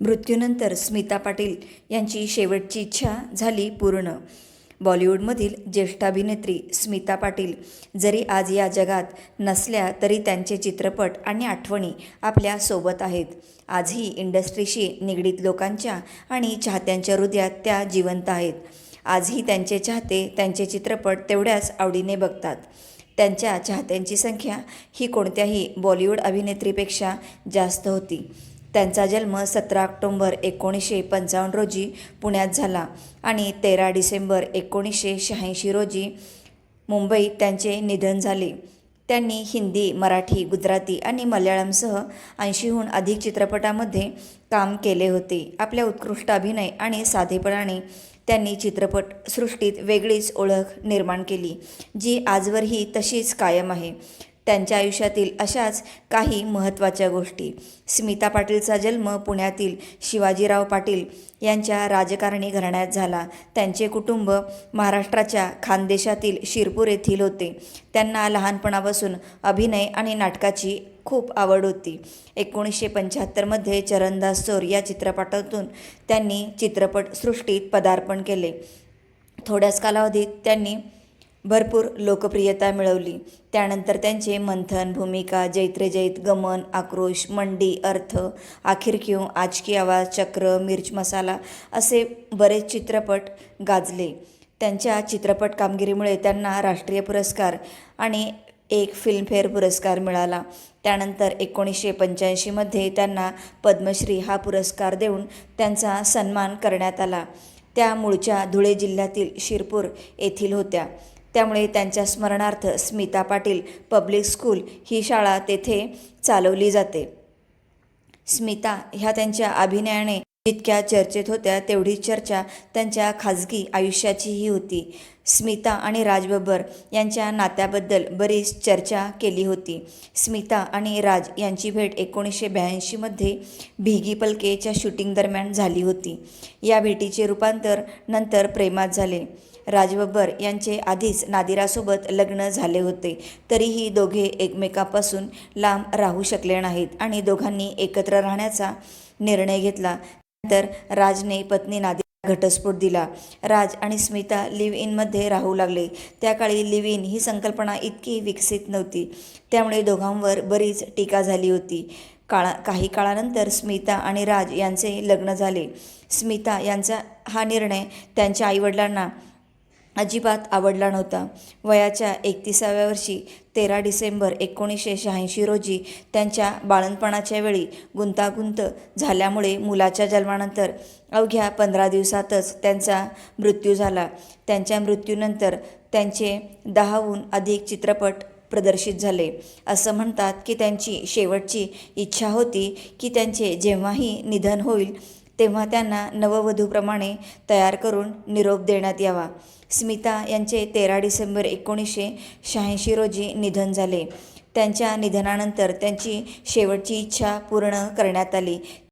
मृत्यूनंतर स्मिता पाटील यांची शेवटची इच्छा झाली पूर्ण. बॉलिवूडमधील ज्येष्ठ अभिनेत्री स्मिता पाटील जरी आज या जगात नसल्या तरी त्यांचे चित्रपट आणि आठवणी आपल्यासोबत आहेत. आजही इंडस्ट्रीशी निगडीत लोकांच्या आणि चाहत्यांच्या हृदयात त्या जिवंत आहेत. आजही त्यांचे चाहते त्यांचे चित्रपट तेवढ्याच आवडीने बघतात. त्यांच्या चाहत्यांची संख्या ही कोणत्याही बॉलिवूड अभिनेत्रीपेक्षा जास्त होती. त्यांचा जन्म सतरा ऑक्टोंबर एकोणीसशे पंचावन्न रोजी पुण्यात झाला आणि तेरा डिसेंबर एकोणीसशे शहाऐंशी रोजी मुंबईत त्यांचे निधन झाले. त्यांनी हिंदी मराठी गुजराती आणि मल्याळमसह ऐंशीहून अधिक चित्रपटामध्ये काम केले होते. आपल्या उत्कृष्ट अभिनय आणि साधेपणाने त्यांनी चित्रपटसृष्टीत वेगळीच ओळख निर्माण केली जी आजवरही तशीच कायम आहे. त्यांच्या आयुष्यातील अशाच काही महत्त्वाच्या गोष्टी. स्मिता पाटीलचा जन्म पुण्यातील शिवाजीराव पाटील यांच्या राजकारणी घराण्यात झाला. त्यांचे कुटुंब महाराष्ट्राच्या खानदेशातील शिरपूर येथील होते. त्यांना लहानपणापासून अभिनय आणि नाटकाची खूप आवड होती. एकोणीसशे पंच्याहत्तरमध्ये चरणदास चोर या चित्रपटातून त्यांनी चित्रपटसृष्टीत पदार्पण केले. थोड्याच कालावधीत त्यांनी भरपूर लोकप्रियता मिळवली. त्यानंतर त्यांचे मंथन भूमिका जैत्रे जैत गमन आक्रोश मंडी अर्थ आखिर क्यों आज की आवाज चक्र मिर्च मसाला असे बरेच चित्रपट गाजले. त्यांच्या चित्रपट कामगिरीमुळे त्यांना राष्ट्रीय पुरस्कार आणि एक फिल्मफेअर पुरस्कार मिळाला. त्यानंतर एकोणीसशे पंच्याऐंशीमध्ये त्यांना पद्मश्री हा पुरस्कार देऊन त्यांचा सन्मान करण्यात आला. त्या मूळच्या धुळे जिल्ह्यातील शिरपूर येथील होत्या. त्यामुळे त्यांच्या स्मरणार्थ स्मिता पाटील पब्लिक स्कूल ही शाळा तेथे चालवली जाते. स्मिता ह्या त्यांच्या अभिनयाने जितक्या चर्चेत होत्या तेवढी चर्चा त्यांच्या खाजगी आयुष्याचीही होती. स्मिता आणि राज बब्बर यांच्या नात्याबद्दल बरीच चर्चा केली होती. स्मिता आणि राज यांची भेट एकोणीसशे ब्याऐंशीमध्ये भिगी पलकेच्या शूटिंग दरम्यान झाली होती. या भेटीचे रूपांतर नंतर प्रेमात झाले. राज बब्बर यांचे आधीच नादिरासोबत लग्न झाले होते तरीही दोघे एकमेकापासून लांब राहू शकले नाहीत आणि दोघांनी एकत्र राहण्याचा निर्णय घेतला. तर राजने पत्नी नादी घटस्फोट दिला. राज आणि स्मिता लिव्ह इनमध्ये राहू लागले. त्या काळी लिव्ह इन ही संकल्पना इतकी विकसित नव्हती. त्यामुळे दोघांवर बरीच टीका झाली होती. काळा काही काळानंतर स्मिता आणि राज यांचे लग्न झाले. स्मिता यांचा हा निर्णय त्यांच्या आईवडिलांना अजिबात आवडला नव्हता. वयाच्या एकतिसाव्या वर्षी तेरा डिसेंबर एकोणीसशे शहाऐंशी रोजी त्यांच्या बाळणपणाच्या वेळी गुंतागुंत झाल्यामुळे मुलाच्या जन्मानंतर अवघ्या पंधरा दिवसातच त्यांचा मृत्यू झाला. त्यांच्या मृत्यूनंतर त्यांचे दहाहून अधिक चित्रपट प्रदर्शित झाले. असं म्हणतात की त्यांची शेवटची इच्छा होती की त्यांचे जेव्हाही निधन होईल तेव्हा त्यांना नववधूप्रमाणे तयार करून निरोप देण्यात यावा. स्मिता यांचे तेरा डिसेंबर एकोणीसशे शहाऐंशी रोजी निधन झाले. त्यांच्या निधनानंतर त्यांची शेवटची इच्छा पूर्ण करण्यात आली.